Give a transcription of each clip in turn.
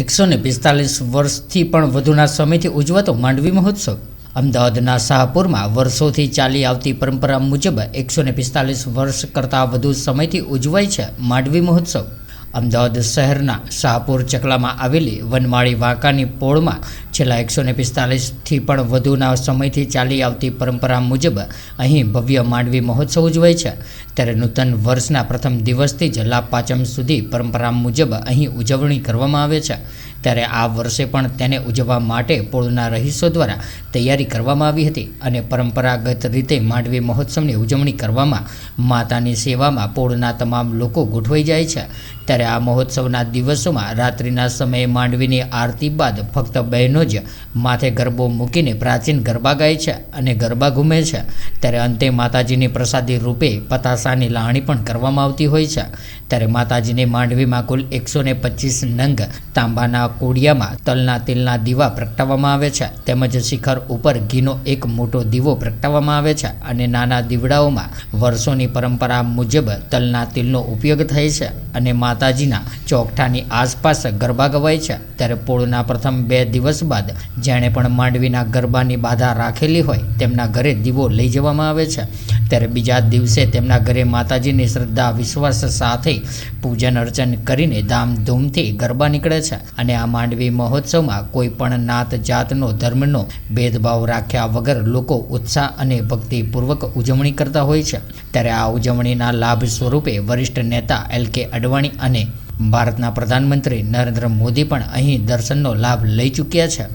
એકસો ને પિસ્તાલીસ વર્ષથી પણ વધુના સમયથી ઉજવાતો માંડવી મહોત્સવ. અમદાવાદના શાહપુરમાં વર્ષોથી ચાલી આવતી પરંપરા મુજબ એકસો ને પિસ્તાલીસ વર્ષ કરતાં વધુ સમયથી ઉજવાય છે માંડવી મહોત્સવ. અમદાવાદ શહેરના શાહપુર ચકલામાં આવેલી વનમાળી વાંકાની પોળમાં છેલ્લા એકસો ને પિસ્તાલીસથી પણ વધુના સમયથી ચાલી આવતી પરંપરા મુજબ અહીં ભવ્ય માંડવી મહોત્સવ ઉજવાય છે. ત્યારે નૂતન વર્ષના પ્રથમ દિવસથી જ લાભપાચમ સુધી પરંપરા મુજબ અહીં ઉજવણી કરવામાં આવે છે. ત્યારે આ વર્ષે પણ તેને ઉજવવા માટે પોળના રહીશો દ્વારા તૈયારી કરવામાં આવી હતી અને પરંપરાગત રીતે માંડવી મહોત્સવની ઉજવણી કરવામાં માતાની સેવામાં પોળના તમામ લોકો ગોઠવાઈ જાય છે. ત્યારે આ મહોત્સવના દિવસોમાં રાત્રિના સમયે માંડવીની આરતી બાદ ફક્ત બહેનો જ માથે ગરબો મૂકીને પ્રાચીન ગરબા ગાય છે અને ગરબા ઘૂમે છે. ત્યારે અંતે માતાજીની પ્રસાદી રૂપે પતાસાની લાહણી પણ કરવામાં આવતી હોય છે. ત્યારે માતાજીને માંડવીમાં કુલ એકસો ને પચીસ નંગ તાંબાના કોડિયામાં તલના તેલના દીવા પ્રગટાવવામાં આવે છે. તેમજ શિખર ઉપર ઘીનો એક મોટો દીવો પ્રગટાવવામાં આવે છે અને નાના દીવડાઓમાં વર્ષોની પરંપરા મુજબ તલના તેલનો ઉપયોગ થાય છે અને માતાજીના ચોકઠાની આસપાસ ગરબા ગવાય છે. ત્યારે પોળના પ્રથમ બે દિવસ બાદ જેણે પણ માંડવીના ગરબાની બાધા રાખેલી હોય તેમના ઘરે દીવો લઈ જવામાં આવે છે. ત્યારે બીજા દિવસે તેમના ઘરે માતાજીની શ્રદ્ધા, વિશ્વાસ સાથે પૂજન અર્ચન કરીને ધામધૂમથી ગરબા નીકળે છે. અને આ માંડવી મહોત્સવમાં કોઈ પણ નાત જાતનો, ધર્મનો ભેદભાવ રાખ્યા વગર લોકો ઉત્સાહ અને ભક્તિપૂર્વક ઉજવણી કરતા હોય છે. ત્યારે આ ઉજવણીના લાભ સ્વરૂપે વરિષ્ઠ નેતા એલ કે અડવાણી અને ભારતના પ્રધાનમંત્રી નરેન્દ્ર મોદી પણ અહીં દર્શનનો લાભ લઈ ચૂક્યા છે.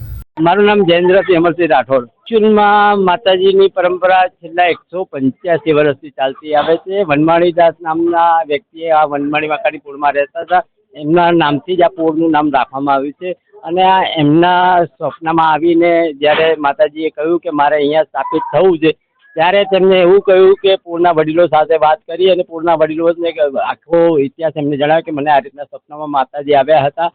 મારું નામ જયેન્દ્રસિંહ અમરસિંહ રાઠોડ. એકચ્યુઅલમાં માતાજીની પરંપરા છેલ્લા એકસો પંચ્યાસી વર્ષથી ચાલતી આવે છે. વનમાળીદાસ નામના વ્યક્તિએ આ વનમાળી વાંકાની પૂળમાં રહેતા હતા. એમના નામથી જ આ પૂરનું નામ રાખવામાં આવ્યું છે. અને આ એમના સ્વપ્નમાં આવીને જ્યારે માતાજીએ કહ્યું કે મારે અહીંયા સ્થાપિત થવું છે ત્યારે તેમને એવું કહ્યું કે પૂરના વડીલો સાથે વાત કરી અને પૂરના વડીલોને આખો ઇતિહાસ એમને જણાવ્યો કે મને આ રીતના સપનામાં માતાજી આવ્યા હતા.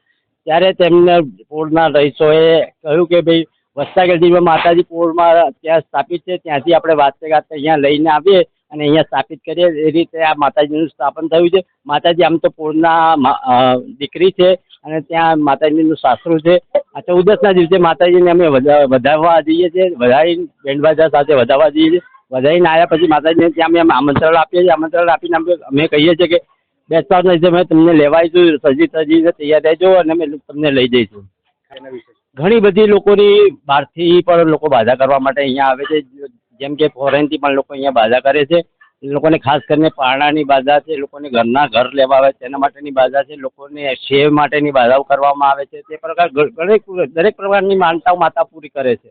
ત્યારે તેમને પૂરના રહીશોએ કહ્યું કે ભાઈ વસ્તાગઢીમાં માતાજી પૂરમાં ત્યાં સ્થાપિત છે, ત્યાંથી આપણે વાતે ગાતે અહીંયા લઈને આવીએ અને અહીંયા સ્થાપિત કરીએ. એ રીતે આ માતાજીનું સ્થાપન થયું છે. માતાજી આમ તો પૂરના દીકરી છે અને ત્યાં માતાજીનું સાસરું છે. આ ચૌદસના દિવસે માતાજીને અમે વધા- વધાવવા જઈએ છીએ વધારી બેન્ડબાજા સાથે વધાવવા જઈએ છીએ. વધારીને આવ્યા પછી માતાજીને ત્યાં અમે આમંત્રણ આપીએ છીએ. આમંત્રણ આપીને અમે અમે કહીએ છીએ કે બેસતા નથી અમે તમને લેવા આવીશું સજી સજીને તૈયાર રહેજો અને અમે તમને લઈ જઈશું. ઘણી બધી લોકોની બહારથી પણ લોકો બાધા કરવા માટે અહીંયા આવે છે. જેમ કે ફોરેનથી પણ લોકો અહીંયા બાધા કરે છે. એ લોકોને ખાસ કરીને પારણાની બાધા છે લોકોને ઘરના ઘર લેવા આવે તેના માટેની બાધા છે, લોકોને સેવ માટેની બાધાઓ કરવામાં આવે છે, તે પ્રકાર દરેક દરેક પ્રકારની માનતાઓ માતા પૂરી કરે છે.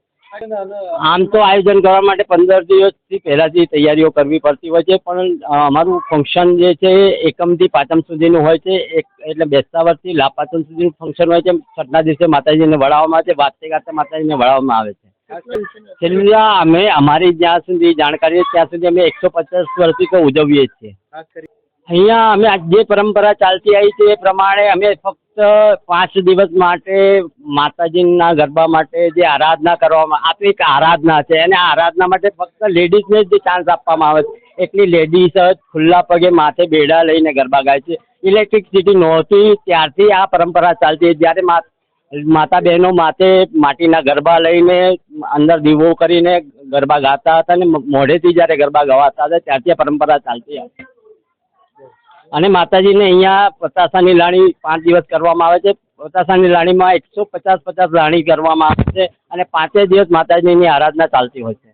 આમ તો આયોજન કરવા માટે પંદર દિવસથી પહેલાંથી તૈયારીઓ કરવી પડતી હોય છે, પણ અમારું ફંક્શન જે છે એ એકમથી પાંચમ સુધીનું હોય છે, એક, એટલે બેસતા વર્ષથી લાભ સુધીનું ફંક્શન હોય છે, છઠ્ઠા દિવસે માતાજીને વળાવવામાં આવે છે વાતે ગાતે માતાજીને વળાવવામાં આવે છે. છેલ્લા અમે અમારી જ્યાં સુધી જાણકારી ત્યાં સુધી અમે એકસો પચાસ વર્ષથી ઉજવીએ છીએ. અહીંયા અમે જે પરંપરા ચાલતી આવી છે એ પ્રમાણે અમે ફક્ત પાંચ દિવસ માટે માતાજીના ગરબા માટે જે આરાધના કરવામાં આપણી એક આરાધના છે અને આરાધના માટે ફક્ત લેડીઝને જ ચાન્સ આપવામાં આવે છે. એટલી લેડીઝ જ ખુલ્લા પગે માથે બેડા લઈને ગરબા ગાય છે. ઇલેક્ટ્રિસિટી નહોતી ત્યારથી આ પરંપરા ચાલતી જ્યારે મા માતા બહેનો માથે માટીના ગરબા લઈને અંદર દીવો કરીને ગરબા ગાતા હતા અને મોઢેથી જ્યારે ગરબા ગવાતા હતા ત્યારથી પરંપરા ચાલતી હતી અને માતાજીને અહીંયા પતાસાની લાણી પાંચ દિવસ કરવામાં આવે છે. પતાસાની લાણીમાં એકસો પચાસ પચાસ લાણી કરવામાં આવે છે અને પાંચે દિવસ માતાજીની આરાધના ચાલતી હોય છે.